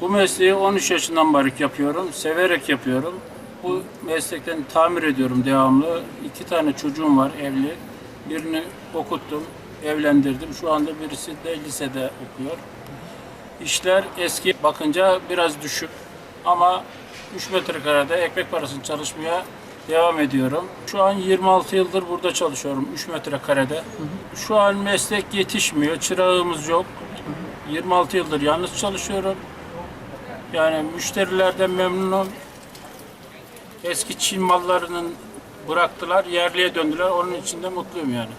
Bu mesleği 13 yaşından beri yapıyorum. Severek yapıyorum. Bu meslekten tamir ediyorum devamlı. İki tane çocuğum var evli. Birini okuttum, evlendirdim. Şu anda birisi de lisede okuyor. İşler eski bakınca biraz düşük ama 3 metrekarede ekmek parasını çalışmaya devam ediyorum. Şu an 26 yıldır burada çalışıyorum 3 metrekarede. Şu an meslek yetişmiyor, çırağımız yok. 26 yıldır yalnız çalışıyorum. Yani müşterilerden memnunum. Eski Çin mallarının bıraktılar, yerliye döndüler. Onun için de mutluyum yani.